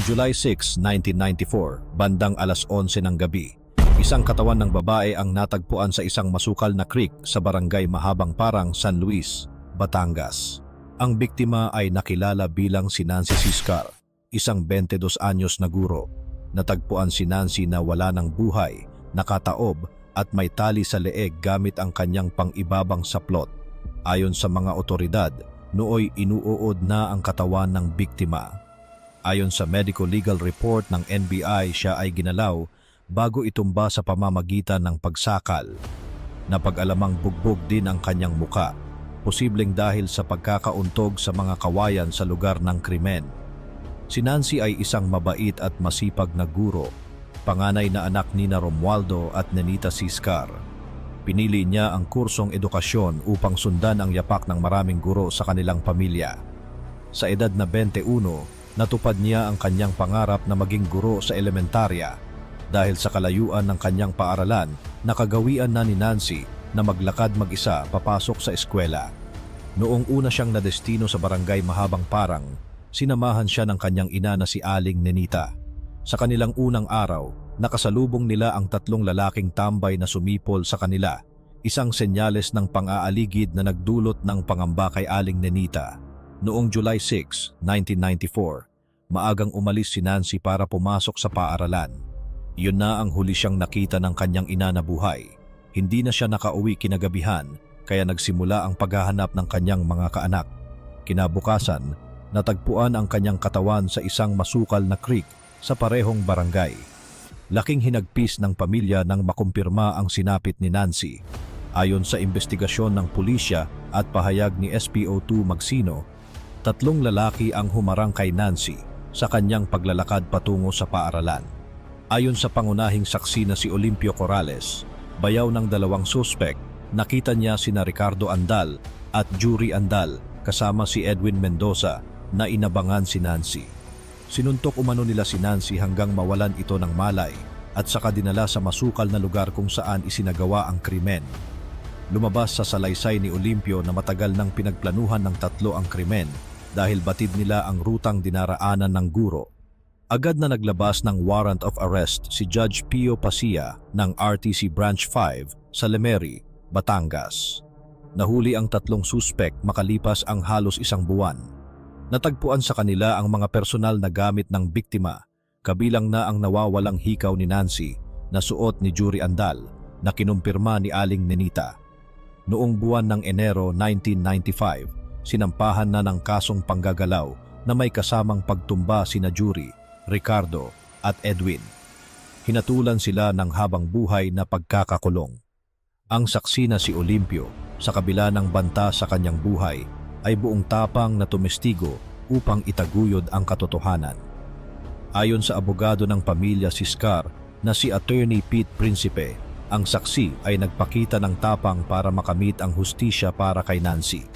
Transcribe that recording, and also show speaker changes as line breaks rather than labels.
July 6, 1994, bandang alas 11 ng gabi, isang katawan ng babae ang natagpuan sa isang masukal na creek sa barangay Mahabang Parang, San Luis, Batangas. Ang biktima ay nakilala bilang si Nancy Siscar, isang 22 anyos na guro. Natagpuan si Nancy na wala ng buhay, nakataob at may tali sa leeg gamit ang kanyang pang-ibabang saplot. Ayon sa mga otoridad, nooy inuuod na ang katawan ng biktima. Ayon sa medical legal report ng NBI, siya ay ginalaw bago itumba sa pamamagitan ng pagsakal. Napag-alamang bugbog din ang kanyang muka, posibleng dahil sa pagkakauntog sa mga kawayan sa lugar ng krimen. Si Nancy ay isang mabait at masipag na guro, panganay na anak ni na Romualdo at Nenita Siscar. Pinili niya ang kursong edukasyon upang sundan ang yapak ng maraming guro sa kanilang pamilya. Sa edad na 21, natupad niya ang kanyang pangarap na maging guro sa elementarya. Dahil sa kalayuan ng kanyang paaralan, nakagawian na ni Nancy na maglakad mag-isa papasok sa eskwela. Noong una siyang nadestino sa barangay Mahabang Parang, sinamahan siya ng kanyang ina na si Aling Nenita. Sa kanilang unang araw, nakasalubong nila ang tatlong lalaking tambay na sumipol sa kanila, isang senyales ng pang-aaligid na nagdulot ng pangamba kay Aling Nenita. Noong July 6, 1994, maagang umalis si Nancy para pumasok sa paaralan. Iyon na ang huli siyang nakita ng kanyang ina na buhay. Hindi na siya nakauwi kinagabihan kaya nagsimula ang paghahanap ng kanyang mga kaanak. Kinabukasan, natagpuan ang kanyang katawan sa isang masukal na creek sa parehong barangay. Laking hinagpis ng pamilya nang makumpirma ang sinapit ni Nancy. Ayon sa investigasyon ng pulisya at pahayag ni SPO2 Magsino, tatlong lalaki ang humarang kay Nancy sa kanyang paglalakad patungo sa paaralan. Ayon sa pangunahing saksi na si Olimpio Corrales, bayaw ng dalawang suspek, nakita niya sina Ricardo Andal at Jury Andal kasama si Edwin Mendoza na inabangan si Nancy. Sinuntok umano nila si Nancy hanggang mawalan ito ng malay at saka dinala sa masukal na lugar kung saan isinagawa ang krimen. Lumabas sa salaysay ni Olimpio na matagal nang pinagplanuhan ng tatlo ang krimen dahil batid nila ang rutang dinaraanan ng guro. Agad na naglabas ng warrant of arrest si Judge Pio Pasia ng RTC Branch 5 sa Lemery, Batangas. Nahuli ang tatlong suspek makalipas ang halos isang buwan. Natagpuan sa kanila ang mga personal na gamit ng biktima, kabilang na ang nawawalang hikaw ni Nancy na suot ni Jury Andal na kinumpirma ni Aling Nenita. Noong buwan ng Enero 1995, sinampahan na ng kasong panggagalaw na may kasamang pagtumba sina Jury, Ricardo at Edwin. Hinatulan sila ng habang buhay na pagkakakulong. Ang saksi na si Olimpio sa kabila ng banta sa kanyang buhay ay buong tapang na tumestigo upang itaguyod ang katotohanan. Ayon sa abogado ng pamilya Siscar na si Attorney Pete Principe, ang saksi ay nagpakita ng tapang para makamit ang hustisya para kay Nancy.